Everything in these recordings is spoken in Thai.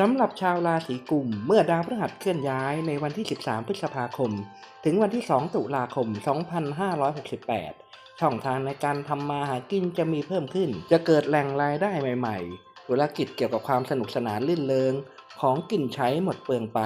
สำหรับชาวราศีกุมเมื่อดาวพฤหัสเคลื่อนย้ายในวันที่ 13 พฤษภาคม ถึงวันที่ 2 ตุลาคม 2568 ช่องทางในการทำมาหากินจะมีเพิ่มขึ้น จะเกิดแหล่งรายได้ใหม่ ๆ ธุรกิจเกี่ยวกับความสนุกสนานลื่นเริงของกินใช้หมดเปลืองไป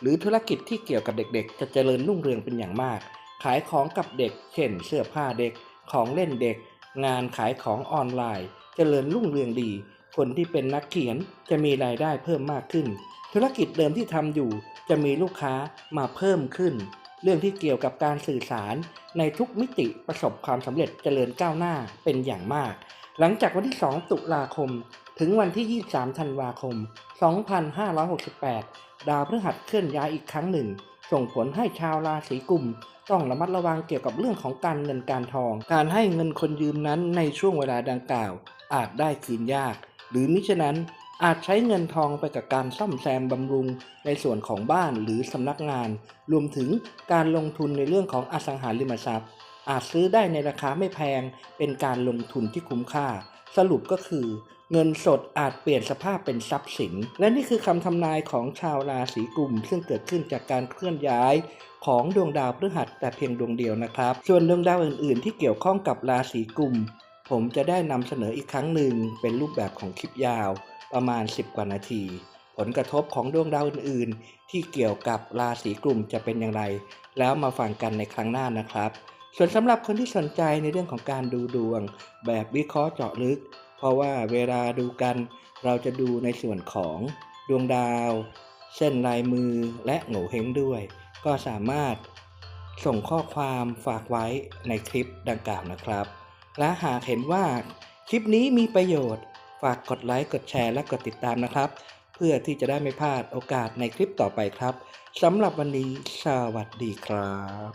หรือธุรกิจที่เกี่ยวกับเด็กๆ จะเจริญรุ่งเรืองเป็นอย่างมาก ขายของกับเด็ก เช่น เสื้อผ้าเด็ก ของเล่นเด็ก งานขายของออนไลน์ เจริญรุ่งเรืองดี คนที่เป็นนักเขียนจะมีรายได้เพิ่มมากขึ้น ธุรกิจเดิมที่ทำอยู่จะมีลูกค้ามาเพิ่มขึ้น เรื่องที่เกี่ยวกับการสื่อสารในทุกมิติประสบความสำเร็จเจริญก้าวหน้าเป็นอย่างมาก หลังจากวันที่ 2 ตุลาคม ถึงวันที่ 23 ธันวาคม 2568 ดาวพฤหัสเคลื่อนย้ายอีกครั้งหนึ่ง ส่งผลให้ชาวราศีกุมต้องระมัดระวังเกี่ยวกับเรื่องของการเงินการทอง การให้เงินคนยืมนั้นในช่วงเวลาดังกล่าว อาจได้คืนยาก หรือมิฉะนั้นอาจใช้เงินทองไปกับการซ่อมแซมบำรุงในส่วนของบ้านหรือสำนักงาน รวมถึงการลงทุนในเรื่องของอสังหาริมทรัพย์ อาจซื้อได้ในราคาไม่แพง เป็นการลงทุนที่คุ้มค่า สรุปก็คือ เงินสดอาจเปลี่ยนสภาพเป็นทรัพย์สิน และนี่คือคำทำนายของชาวราศีกุม ซึ่งเกิดขึ้นจากการเคลื่อนย้ายของดวงดาวพฤหัสแต่เพียงดวงเดียวนะครับ ส่วนดวงดาวอื่น ๆ ที่เกี่ยวข้องกับราศีกุม ผมจะได้นำเสนออีกครั้งหนึ่งเป็นรูปแบบของคลิปยาวประมาณ 10 กว่านาที ผลกระทบของดวงดาวอื่น ๆ ที่เกี่ยวกับราศีกลุ่มจะเป็นอย่างไร แล้วมาฟังกันในครั้งหน้านะครับ ส่วนสำหรับคนที่สนใจในเรื่องของการดูดวง แบบวิเคราะห์เจาะลึก เพราะว่าเวลาดูกัน เราจะดูในส่วนของดวงดาว เส้นลายมือและโง่เฮงด้วย ก็สามารถส่งข้อความฝากไว้ในคลิปดังกล่าวนะครับ และหากเห็นว่าคลิปนี้มีประโยชน์ ฝากกดไลค์กดแชร์และกดติดตามนะครับ เพื่อที่จะได้ไม่พลาดโอกาสในคลิปต่อไปครับสำหรับวันนี้สวัสดีครับ